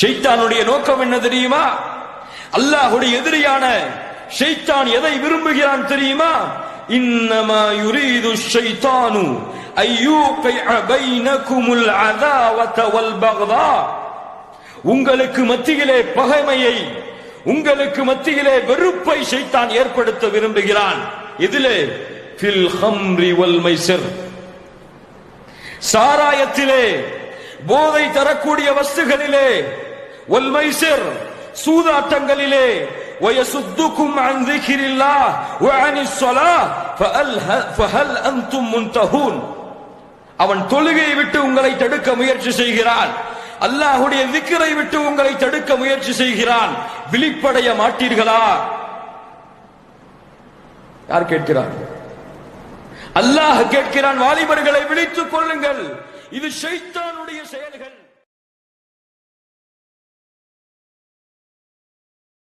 ஷைத்தானுடைய நோக்கம் என்ன தெரியுமா? அல்லாஹுடைய எதிரியான ஷைத்தான் எதை விரும்புகிறான் தெரியுமா? இன்னமா யுரீது ஷைத்தானு ஐயூகைஅ பைனகுமுல் அதாவத வல் பக்தா. உங்களுக்கு மத்தியிலே பகைமையை உங்களுக்கு மத்தியிலே வெறுப்பை ஷைத்தான் ஏற்படுத்த விரும்புகிறான். இதிலே ஃபில் ஹம்ரி வல் சாராயத்திலே போதை தரக்கூடிய வஸ்துகளிலே வல் மைசிர் சூதாட்டங்களிலே ويصدكم عن ذكر الله وعن الصلاة فهل- فهل أنتم منتهون அவன் தொழுகையை விட்டு உங்களை தடுக்க முயற்சி செய்கிறான் அல்லாஹுடைய விக்கிரை விட்டு உங்களை தடுக்க முயற்சி செய்கிறான் விழிப்படைய மாட்டீர்களா யார் கேட்கிறார் அல்லாஹ் கேட்கிறான் வாலிபர்களை விழித்துக் கொள்ளுங்கள் இது ஷைத்தானுடைய செயல்கள்